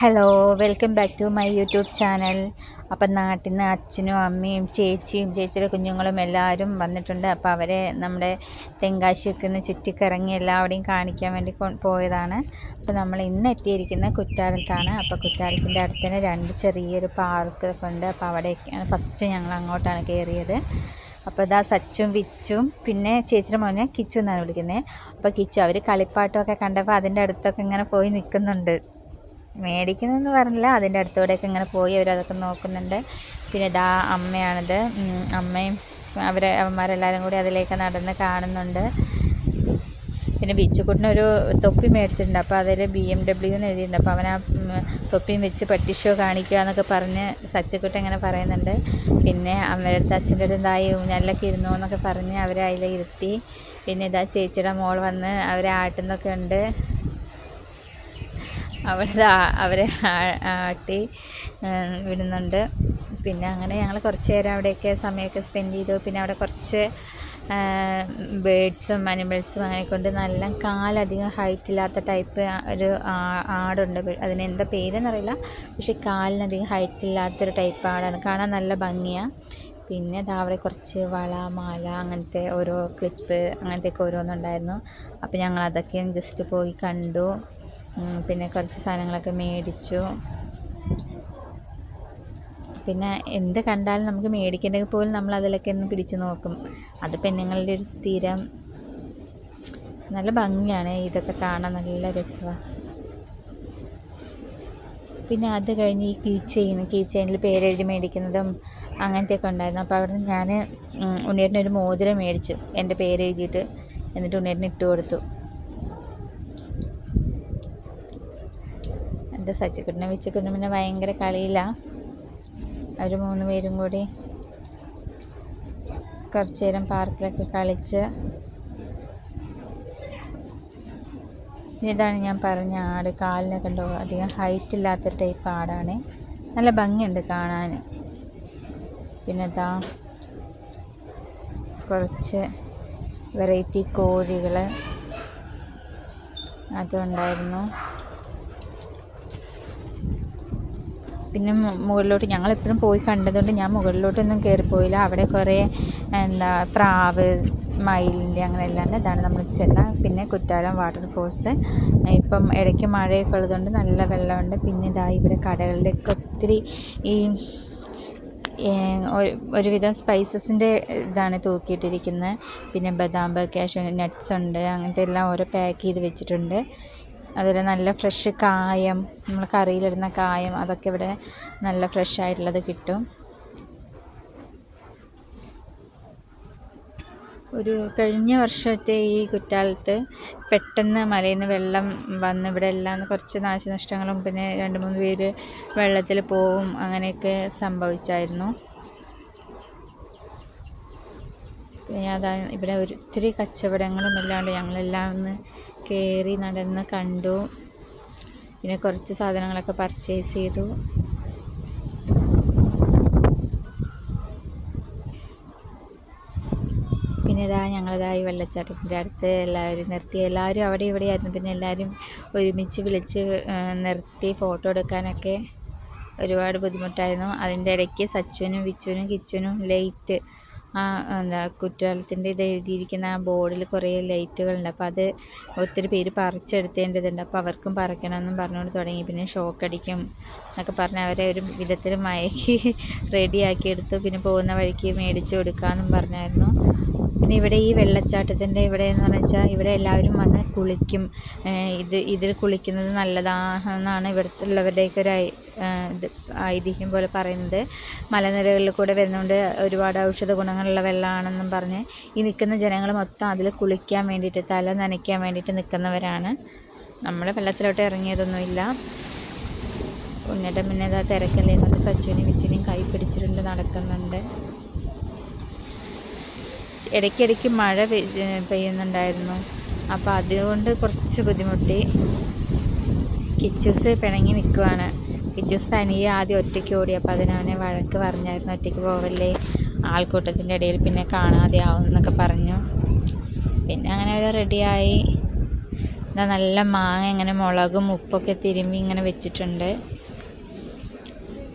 Hello welcome back to my YouTube channel അപ്പം നാട്ടിൽ നിന്ന് അച്ഛനും അമ്മയും ചേച്ചിയും ചേച്ചിയുടെ കുഞ്ഞുങ്ങളും എല്ലാവരും വന്നിട്ടുണ്ട്. അപ്പോൾ അവരെ നമ്മുടെ തെങ്കാശിയൊക്കെ ഒന്ന് ചുറ്റിക്കറങ്ങി എല്ലാവരെയും കാണിക്കാൻ വേണ്ടി പോയതാണ്. അപ്പോൾ നമ്മൾ ഇന്ന് എത്തിയിരിക്കുന്നത് കുറ്റാലത്താണ്. അപ്പോൾ കുറ്റാലത്തിന്റെ അടുത്ത് തന്നെ രണ്ട് ചെറിയൊരു പാർക്കൊക്കെ ഉണ്ട്. അപ്പോൾ അവിടെ ഫസ്റ്റ് ഞങ്ങൾ അങ്ങോട്ടാണ് കയറിയത് അപ്പോൾ ഇതാ സച്ചും വിച്ചും പിന്നെ ചേച്ചിയുടെ മോനെ കിച്ചു എന്നാണ് വിളിക്കുന്നത് അപ്പോൾ കിച്ചു അവർ കളിപ്പാട്ടമൊക്കെ കണ്ടപ്പോൾ അതിന്റെ അടുത്തൊക്കെ ഇങ്ങനെ പോയി നിൽക്കുന്നുണ്ട് മേടിക്കുന്നതെന്ന് പറഞ്ഞില്ല. അതിന്റെ അടുത്തൂടെയൊക്കെ ഇങ്ങനെ പോയി അവരതൊക്കെ നോക്കുന്നുണ്ട്. പിന്നെ ഇതാ അമ്മയാണിത്. അമ്മയും അവരെ അവന്മാരെല്ലാവരും കൂടി അതിലേക്ക് നടന്ന് കാണുന്നുണ്ട്. പിന്നെ ബീച്ചുക്കുട്ടിനൊരു തൊപ്പി മേടിച്ചിട്ടുണ്ട്. അപ്പോൾ അതിൽ ബി എം ഡബ്ല്യു എന്ന് എഴുതിയിട്ടുണ്ട്. അപ്പോൾ അവൻ ആ തൊപ്പിയും വെച്ച് പട്ടി ഷോ കാണിക്കുക എന്നൊക്കെ പറഞ്ഞ് സച്ചിക്കുട്ടി അങ്ങനെ പറയുന്നുണ്ട്. പിന്നെ അമ്മയുടെ അടുത്ത് അച്ഛന്റെ അടുത്ത് ഇതായി ഊഞ്ഞാലിലൊക്കെ ഇരുന്നു എന്നൊക്കെ പറഞ്ഞ് അവരെ അതിലിരുത്തി പിന്നെ ഇതാ ചേച്ചിയുടെ മോൾ വന്ന് അവരെ ആട്ടുന്നൊക്കെ ഉണ്ട്. അവിടെ അവരെ ആട്ടി വിടുന്നുണ്ട്. പിന്നെ അങ്ങനെ ഞങ്ങൾ കുറച്ച് നേരം അവിടെയൊക്കെ സമയമൊക്കെ സ്പെൻഡ് ചെയ്തു. പിന്നെ അവിടെ കുറച്ച് ബേഡ്സും അനിമൽസും അങ്ങനെ കൊണ്ട് നല്ല കാലധികം ഹൈറ്റ് ഇല്ലാത്ത ടൈപ്പ് ഒരു ആടുണ്ട്. അതിന് എന്താ പേരെന്നറിയില്ല. പക്ഷേ കാലിനധികം ഹൈറ്റ് ഇല്ലാത്തൊരു ടൈപ്പ് ആടാണ്. കാണാൻ നല്ല ഭംഗിയാണ് പിന്നെ അവിടെ കുറച്ച് വള മാല അങ്ങനത്തെ ഓരോ ക്ലിപ്പ് അങ്ങനത്തെയൊക്കെ ഓരോന്നുണ്ടായിരുന്നു. അപ്പോൾ ഞങ്ങൾ അതൊക്കെ ജസ്റ്റ് പോയി കണ്ടു. പിന്നെ കുറച്ച് സാധനങ്ങളൊക്കെ മേടിച്ചു. പിന്നെ എന്ത് കണ്ടാലും നമുക്ക് മേടിക്കേണ്ടെങ്കിൽ പോലും നമ്മൾ അതിലൊക്കെ ഒന്ന് പിടിച്ചു നോക്കും. അത് പെണ്ണുങ്ങളുടെ ഒരു സ്ഥിരം നല്ല ഭംഗിയാണ്. ഇതൊക്കെ കാണാൻ നല്ല രസമാണ് പിന്നെ അത് കഴിഞ്ഞ് ഈ കീ ചെയിൻ കീ ചെയിനിൽ പേരെഴുതി മേടിക്കുന്നതും അങ്ങനത്തെയൊക്കെ ഉണ്ടായിരുന്നു. അപ്പോൾ അവിടെ ഞാൻ ഉണ്ണിയേട്ടനൊരു മോതിരം മേടിച്ചു. എന്റെ പേരെഴുതിയിട്ട് എന്നിട്ട് ഉണ്ണിയേട്ടന് ഇട്ട് കൊടുത്തു. എന്റെ സച്ചിക്കുട്ടനെ വെച്ചിക്കുട്ടിനും പിന്നെ ഭയങ്കര കളിയില്ല അവർ മൂന്ന് പേരും കൂടി കുറച്ച് നേരം പാർക്കിലൊക്കെ കളിച്ച് ഇതാണ് ഞാൻ പറഞ്ഞ ആട്. കാലിനൊക്കെ ഉണ്ടോ അധികം ഹൈറ്റ് ഇല്ലാത്തൊരു ടൈപ്പ് ആടാണ്. നല്ല ഭംഗിയുണ്ട് കാണാൻ. പിന്നെ ഇതാ കുറച്ച് വെറൈറ്റി കോഴികൾ അതുണ്ടായിരുന്നു. പിന്നെ മുകളിലോട്ട് ഞങ്ങൾ എപ്പോഴും പോയി കണ്ടതുകൊണ്ട് ഞാൻ മുകളിലോട്ടൊന്നും കയറിപ്പോയില്ല അവിടെ കുറേ എന്താ പ്രാവ് മയിലിന്റെ അങ്ങനെ എല്ലാം ഇതാണ് നമ്മൾ ചെന്ന. പിന്നെ കുറ്റാലം വാട്ടർഫോൾസ് ഇപ്പം ഇടയ്ക്ക് മഴയൊക്കെ ഉള്ളതുകൊണ്ട് നല്ല വെള്ളമുണ്ട്. പിന്നെ ഇതാ ഇവിടെ കടകളിലൊക്കെ ഒത്തിരി ഈ ഒരുവിധം സ്പൈസസിന്റെ ഇതാണ് തൂക്കിയിട്ടിരിക്കുന്നത്. പിന്നെ ബദാം കാഷ്യൂ നട്ട്സ് ഉണ്ട്. അങ്ങനത്തെ എല്ലാം ഓരോ പാക്ക് ചെയ്ത് വെച്ചിട്ടുണ്ട്. അതുപോലെ നല്ല ഫ്രഷ് കായം നമ്മൾ കറിയിലിടുന്ന കായം അതൊക്കെ ഇവിടെ നല്ല ഫ്രഷ് ആയിട്ടുള്ളത് കിട്ടും. ഒരു കഴിഞ്ഞ വർഷത്തെ ഈ കുറ്റാലത്ത് പെട്ടെന്ന് മലയിൽ നിന്ന് വെള്ളം വന്ന് ഇവിടെ എല്ലാം കുറച്ച് നാശനഷ്ടങ്ങളും പിന്നെ രണ്ട് മൂന്ന് പേര് വെള്ളത്തിൽ പോവും അങ്ങനെയൊക്കെ സംഭവിച്ചായിരുന്നു. പിന്നെ അതാ ഇവിടെ ഒത്തിരി കച്ചവടങ്ങളും എല്ലാണ്ട് ഞങ്ങളെല്ലാം ഒന്ന് കയറി നടന്ന് കണ്ടു. പിന്നെ കുറച്ച് സാധനങ്ങളൊക്കെ പർച്ചേസ് ചെയ്തു. പിന്നെ ഇതാ ഞങ്ങളിതാ ഈ വെള്ളച്ചാട്ടത്തിന്റെ അടുത്ത് എല്ലാവരും നിർത്തി. എല്ലാവരും അവിടെ ഇവിടെ ആയിരുന്നു പിന്നെ എല്ലാവരും ഒരുമിച്ച് വിളിച്ച് നിർത്തി ഫോട്ടോ എടുക്കാനൊക്കെ ഒരുപാട് ബുദ്ധിമുട്ടായിരുന്നു. അതിന്റെ ഇടയ്ക്ക് സച്ചുവിനും വിച്ചുവിനും കിച്ചുവിനും ലൈറ്റ് ആ എന്താ കുറ്റാലത്തിന്റെ ഇത് എഴുതിയിരിക്കുന്ന ആ ബോർഡിൽ കുറേ ലൈറ്റുകളുണ്ട്. അപ്പോൾ അത് ഒത്തിരി പേര് പറിച്ചെടുത്തേണ്ടതുണ്ട് അപ്പോൾ അവർക്കും പറിക്കണമെന്നും പറഞ്ഞുകൊണ്ട് തുടങ്ങി. പിന്നെ ഷോക്ക് അടിക്കും എന്നൊക്കെ പറഞ്ഞ് അവരെ ഒരു വിധത്തിൽ മയക്കി റെഡിയാക്കി എടുത്തു. പിന്നെ പോകുന്ന വഴിക്ക് മേടിച്ചു കൊടുക്കാമെന്നും പറഞ്ഞായിരുന്നു. പിന്നെ ഇവിടെ ഈ വെള്ളച്ചാട്ടത്തിന്റെ ഇവിടെ എന്ന് വെച്ചാൽ ഇവിടെ എല്ലാവരും വന്ന് കുളിക്കും. ഇത് ഇതിൽ കുളിക്കുന്നത് നല്ലതാണെന്നാണ് ഇവിടുത്തെ ഉള്ളവരുടെയൊക്കെ ഒരു ഇത് ഐതിഹ്യം പോലെ പറയുന്നത്. മലനിരകളിൽ കൂടെ വരുന്നതുകൊണ്ട് ഒരുപാട് ഔഷധ ഗുണങ്ങളുള്ള വെള്ളമാണെന്നും പറഞ്ഞ് ഈ നിൽക്കുന്ന ജനങ്ങൾ മൊത്തം അതിൽ കുളിക്കാൻ വേണ്ടിയിട്ട് തല നനയ്ക്കാൻ വേണ്ടിയിട്ട് നിൽക്കുന്നവരാണ്. നമ്മൾ വെള്ളത്തിലോട്ട് ഇറങ്ങിയതൊന്നുമില്ല. ഉണ്ണിയുടെ പിന്നെ ഇതാ തിരക്കല്ലേ എന്നിട്ട് സച്ചുവിനെയും വിച്ചുവിനെയും കൈ പിടിച്ചിട്ടുണ്ട് നടക്കുന്നുണ്ട്. ഇടയ്ക്കിടയ്ക്ക് മഴ പെയ്യുന്നുണ്ടായിരുന്നു. അപ്പോൾ അതുകൊണ്ട് കുറച്ച് ബുദ്ധിമുട്ടി. കിച്ചൂസ് പിണങ്ങി നിൽക്കുവാണ് കിച്ചൂസ് തനിയെ ആദ്യം ഒറ്റയ്ക്ക് ഓടി. അപ്പോൾ അതിനവനെ വഴക്ക് പറഞ്ഞായിരുന്നു ഒറ്റയ്ക്ക് പോവല്ലേ? ആൾക്കൂട്ടത്തിന്റെ ഇടയിൽ പിന്നെ കാണാതെ ആവും എന്നൊക്കെ പറഞ്ഞു. പിന്നെ അങ്ങനെ അവർ റെഡിയായി. ഇതാ നല്ല മാങ്ങ ഇങ്ങനെ മുളകും ഉപ്പൊക്കെ തിരുമ്മി ഇങ്ങനെ വെച്ചിട്ടുണ്ട്.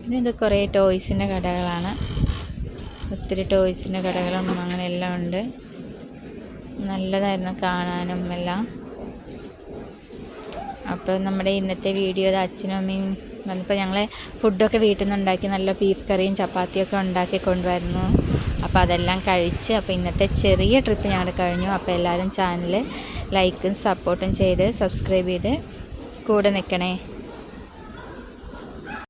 പിന്നെ ഇത് കുറേ ടോയ്സിന്റെ കടകളാണ്. ഒത്തിരി ടോയ്സിന്റെ കടകളും അങ്ങനെ എല്ലാം ഉണ്ട്. നല്ലതായിരുന്നു കാണാനും എല്ലാം. അപ്പോൾ നമ്മുടെ ഇന്നത്തെ വീഡിയോ അത് അച്ഛനും അമ്മയും വന്നപ്പോൾ ഞങ്ങൾ ഫുഡൊക്കെ വീട്ടിൽ നിന്ന് ഉണ്ടാക്കി നല്ല ബീഫ് കറിയും ചപ്പാത്തിയൊക്കെ ഉണ്ടാക്കി കൊണ്ടുവരുന്നു. അപ്പോൾ അതെല്ലാം കഴിച്ച് അപ്പോൾ ഇന്നത്തെ ചെറിയ ട്രിപ്പ് ഞങ്ങൾ കഴിഞ്ഞു. അപ്പോൾ എല്ലാവരും ചാനൽ ലൈക്കും സപ്പോർട്ടും ചെയ്ത് സബ്സ്ക്രൈബ് ചെയ്ത് കൂടെ നിൽക്കണേ.